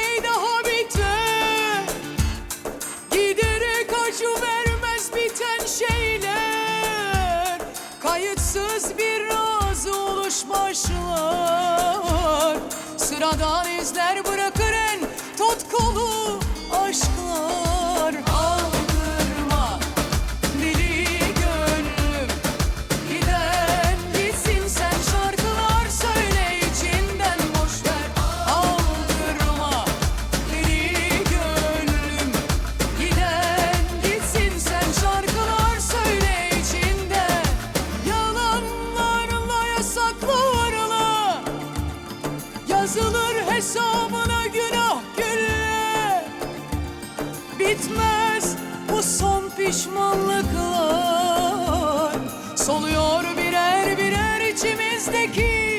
şey daha biter. Giderek acı vermez biten şeyler. Kayıtsız bir razı oluş başlar Sıradan izler bırakır en tutkulu aşklar. Yazılır hesabına günah gülle Bitmez bu son pişmanlıklar. Soluyor birer birer içimizdeki